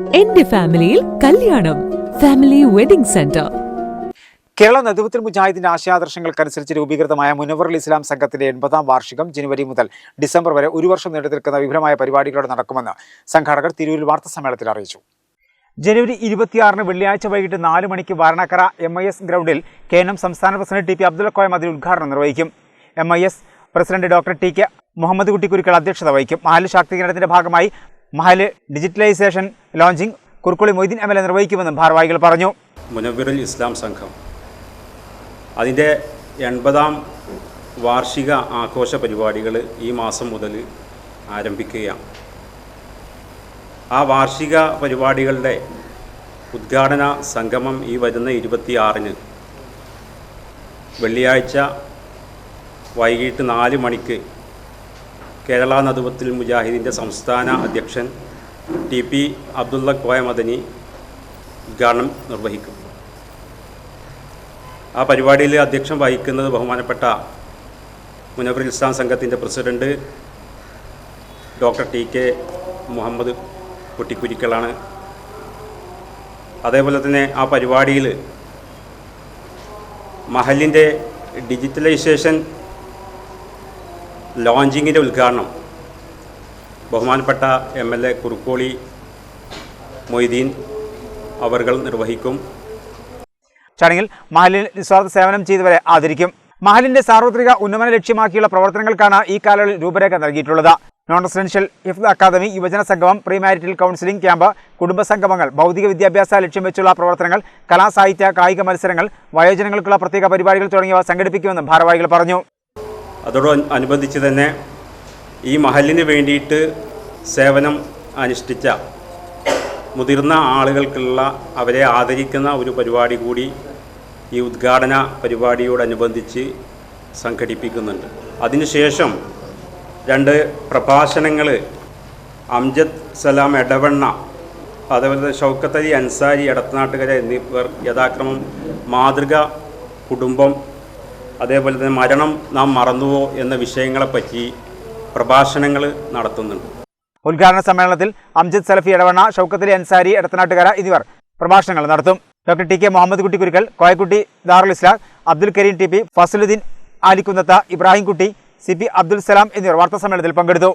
എന്റെ ഫാമിലിയിൽ കല്യാണം. Family wedding centre. Kerala Nadvathul മുജാഹിദിന്റെ ആശയാദർശങ്ങൾക്കനുസരിച്ച് രൂപീകൃതമായ മുനവറുൽ ഇസ്ലാം സംഘത്തിന്റെ എൺപതാം വാർഷികം ജനുവരി മുതൽ ഡിസംബർ വരെ ഒരു വർഷം നീണ്ടു നിൽക്കുന്ന വിപുലമായ പരിപാടികളോടെ നടക്കുമെന്ന് സംഘാടകർ തിരൂരിൽ വാർത്താ സമ്മേളനത്തിൽ അറിയിച്ചു. ജനുവരി ഇരുപത്തിയാറിന് വെള്ളിയാഴ്ച വൈകിട്ട് നാല് മണിക്ക് വാരണക്കര എം ഐ എസ് ഗ്രൗണ്ടിൽ കെ എം സംസ്ഥാന president T P Abdul Koyam അതിൽ ഉദ്ഘാടനം നിർവഹിക്കും. M I S president doctor T K Muhammad Kuttikurukkal അധ്യക്ഷത വഹിക്കും. മഹൽ ശാക്തീകരണത്തിന്റെ ഭാഗമായി Mahal digitalisation launching Kurukkoli Moideen M L A നിർവഹിക്കുമെന്നും ഭാരവാഹികൾ പറഞ്ഞു. മുനബിറുൽ ഇസ്ലാം സംഘം. അതിന്റെ എൺപതാം വാർഷിക ആഘോഷ പരിപാടികൾ ഈ മാസം മുതൽ ആരംഭിക്കുകയാണ്. ആ വാർഷിക പരിപാടികളുടെ ഉദ്ഘാടന സംഗമം ഈ വരുന്ന ഇരുപത്തിയാറിന് വെള്ളിയാഴ്ച വൈകിട്ട് നാല് മണിക്ക് കേരള നദുവത്തിൽ മുജാഹിദിന്റെ സംസ്ഥാന അധ്യക്ഷൻ ടി പി അബ്ദുള്ള കോയ മദനി ഉദ്ഘാടനം നിർവഹിക്കും. ആ പരിപാടിയിൽ അധ്യക്ഷം വഹിക്കുന്നത് ബഹുമാനപ്പെട്ട മുനവർ ഇസ്ലാം സംഘത്തിന്റെ president doctor T K Muhammad കുട്ടിക്കുരിക്കളാണ് അതേപോലെ തന്നെ ആ പരിപാടിയിൽ മഹലിന്റെ ഡിജിറ്റലൈസേഷൻ ലോഞ്ചിങ്ങിന്റെ ഉദ്ഘാടനം ബഹുമാനപ്പെട്ട M L A Kurukkoli Moideen അവർ നിർവഹിക്കും. ചടങ്ങിൽ മഹലിൽ നിസ്വാർത്ഥ സേവനം ചെയ്തവരെ ആദരിക്കും. മഹലിന്റെ സാർവത്രിക ഉന്നമന ലക്ഷ്യമാക്കിയുള്ള പ്രവർത്തനങ്ങൾക്കാണ് ഈ കാലയളവിൽ രൂപരേഖ നൽകിയിട്ടുള്ളത്. നോൺ റെസിഡൻഷ്യൽ ഹിഫ്ദ് അക്കാദമി യുവജന സംഗമം പ്രീമാരിറ്റൽ കൗൺസിലിംഗ് ക്യാമ്പ് കുടുംബ സംഗമങ്ങൾ ഭൗതിക വിദ്യാഭ്യാസ ലക്ഷ്യം വെച്ചുള്ള പ്രവർത്തനങ്ങൾ കലാസാഹിത്യ കായിക മത്സരങ്ങൾ വയോജനങ്ങൾക്കുള്ള പ്രത്യേക പരിപാടികൾ തുടങ്ങിയവ സംഘടിപ്പിക്കുമെന്നും ഭാരവാഹികൾ പറഞ്ഞു. അതോട് അനുബന്ധിച്ച് തന്നെ ഈ മഹലിന് വേണ്ടിയിട്ട് സേവനം അനുഷ്ഠിച്ച മുതിർന്ന ആളുകൾക്കുള്ള അവരെ ആദരിക്കുന്ന ഒരു പരിപാടി കൂടി ഈ ഉദ്ഘാടന പരിപാടിയോടനുബന്ധിച്ച് സംഘടിപ്പിക്കുന്നുണ്ട്. അതിനുശേഷം രണ്ട് പ്രഭാഷണങ്ങൾ അംജദ് സലാം എടവണ്ണ അതേപോലെ ഷൗക്കത്ത് അലി അൻസാരി എടത്തനാട്ടുകര എന്നിവർ യഥാക്രമം മാതൃക കുടുംബം അതേപോലെ തന്നെ മരണം നാം മറന്നുവോ എന്ന വിഷയങ്ങളെപ്പറ്റി പ്രഭാഷണങ്ങൾ നടത്തുന്നുണ്ട്. ഉദ്ഘാടന സമ്മേളനത്തിൽ അംജിദ് സലഫി ഇടവണ്ണ ഷൗക്കത്തലി അൻസാരി എടത്തനാട്ടുകര എന്നിവർ പ്രഭാഷണങ്ങൾ നടത്തും. Doctor T K Muhammad Kutty Kurukkal Koyakutty Darul Islam Abdul Kareem T P Fazaluddeen Alikkunnath Ibrahimkutty C P Abdul Salam എന്നിവർ വാർത്താ സമ്മേളനത്തിൽ പങ്കെടുത്തു.